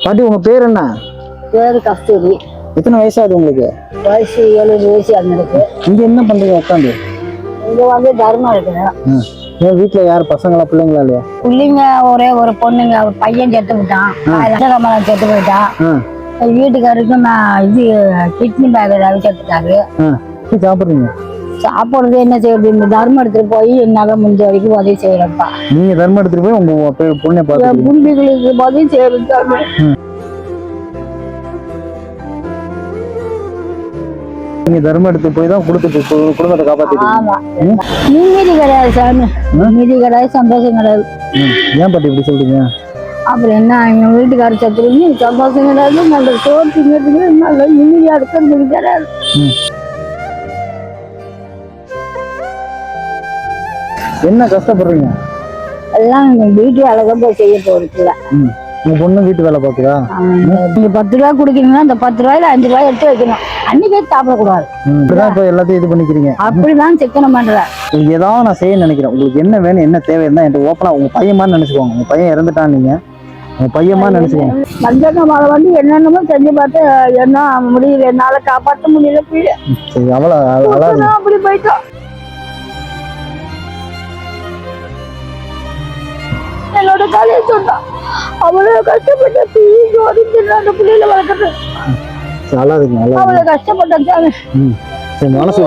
பாட்டி உங்க பேர் என்ன? பேரு கஸ்தூரி. எத்தனை வயசாகுது உங்களுக்கு? வயசு எழுபது வயசு அவங்களுக்கு இங்க என்ன பண்றீங்க உட்காந்து இங்க வந்து தர்மம் இருக்கிறேன் ஏன் வீட்டுல யார் பசங்களா பிள்ளைங்களா இல்லையா? பிள்ளைங்க ஒரே ஒரு பொண்ணுங்க ஒரு பையன் செத்து போயிட்டான். ரசகமலம் செத்து போயிட்டான். ஆ. வீட்டுக்காருக்கு நான் இது கிட்னி பேக் செத்துட்டாரு. சாப்பிடுறீங்க சாப்பிடுறது என்ன செய்யறது? இந்த தர்மம் எடுத்துட்டு போய் என்னால முடிஞ்ச வரைக்கும் உதவி செய்யறப்பா. நீங்க தர்மம் எடுத்துட்டு போய் உங்க பொண்ணை பார்த்து குண்டிகளுக்கு உதவி செய்யறது தர்மம் நீங்க தர்மம் எடுத்து போய் தான் கொடுத்துட்டு குடும்பத்தை காப்பாத்திட்டு நிம்மதி கிடையாது சாமி. நிம்மதி கிடையாது சந்தோஷம் கிடையாது. ஏன் பாட்டி இப்படி சொல்றீங்க? அப்புறம் என்ன எங்க வீட்டுக்காரர் சத்துருங்க சந்தோஷம் கிடையாது நல்ல சோறு திங்கிறதுக்கு நல்ல நிம்மதியா இருக்கிறது கிடையாது என்ன கஷ்டப்படுறீங்க? எல்லாம் வீட்டு அழகா போய் செய்ய போறதுல. உங்க பொண்ணு வீட்டு வேலை பாக்குதா நீங்க பத்து ரூபாய் குடிக்கணும்னா அந்த பத்து ரூபாயில அஞ்சு ரூபாய் எடுத்து வைக்கணும். அன்னைக்கே சாப்பிடக்கூடாது. இப்படிதான் இப்ப எல்லாத்தையும் இது பண்ணிக்கிறீங்க. அப்படிதான் சிக்கனம் பண்ற உங்களுக்கு ஏதாவது நான் செய்ய நினைக்கிறேன். உங்களுக்கு என்ன வேணும் என்ன தேவை இருந்தா என்கிட்ட ஓப்பனா உங்க பையன் மாதிரி நினைச்சுக்கோங்க. உங்க பையன் இறந்துட்டான் நீங்க. உங்க பையன் மாதிரி நினைச்சுக்கோங்க. மஞ்சள் மாலை வந்து என்னென்னமோ செஞ்சு பார்த்து என்ன முடியல என்னால காப்பாற்ற முடியல பிள்ளை சரி அவ்வளோ அழாது நான் அப்படி போயிட்டோம். என்னோட கதையை சொன்னான் அவ்வளவு கஷ்டப்பட்ட தீங்க அந்த அவ்வளவு கஷ்டப்பட்டேன் சாமி. ம். சரி மனசு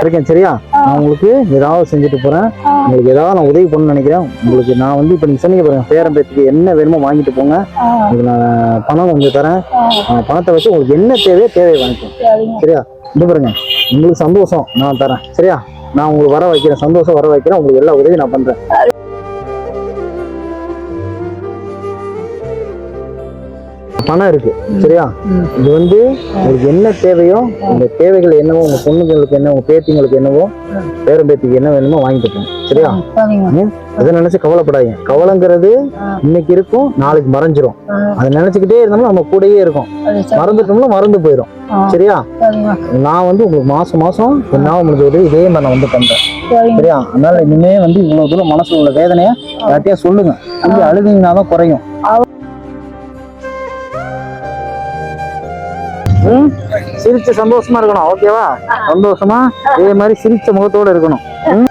இருக்கேன் சரியா? நான் உங்களுக்கு ஏதாவது செஞ்சுட்டு போறேன். உங்களுக்கு ஏதாவது நான் உதவி பண்ணணும்னு நினைக்கிறேன். உங்களுக்கு நான் வந்து இப்போ நீங்க சொன்னீங்க பாருங்க பேரன் பேத்துக்கு என்ன வேணுமோ வாங்கிட்டு போங்க. உங்களுக்கு நான் பணம் கொஞ்சம் தரேன். பணத்தை வச்சு உங்களுக்கு என்ன தேவையோ தேவையை சரிங்க. சரியா? இது பாருங்க உங்களுக்கு சந்தோஷம் நான் தரேன். சரியா? நான் உங்களுக்கு வர வைக்கிறேன் சந்தோஷம் வர வைக்கிறேன். உங்களுக்கு எல்லா உதவியும் நான் பண்றேன். பணம் இருக்கு சரியா. இது வந்து உங்களுக்கு என்ன தேவையோ உங்க தேவைகள் என்னவோ உங்க பொண்ணுங்களுக்கு என்ன உங்க பேத்திங்களுக்கு என்னவோ பேரன் பேத்திக்கு என்ன வேணுமோ வாங்கிட்டு போங்க சரியா. அதை நினைச்சு கவலைப்படாதீங்க கவலைங்கிறது இன்னைக்கு இருக்கும் நாளைக்கு மறைஞ்சிரும். அதை நினைச்சுக்கிட்டே இருந்தோம்னா நம்ம கூடயே இருக்கும். மறந்துட்டோம்னா மறந்து போயிடும். சரியா. நான் வந்து உங்களுக்கு மாசம் மாசம் என்னால முடிஞ்ச உதவி இதே மாதிரி நான் வந்து பண்றேன். சரியா அதனால இனிமே வந்து இவ்வளவு தூரம் மனசுல உள்ள வேதனைய யார்ட்டையா சொல்லுங்க சொல்லி அழுதீங்கன்னா தான் குறையும் ம்? சிரிச்சு சந்தோஷமா இருக்கணும் ஓகேவா சந்தோஷமா இதே மாதிரி சிரிச்ச முகத்தோட இருக்கணும் ம்?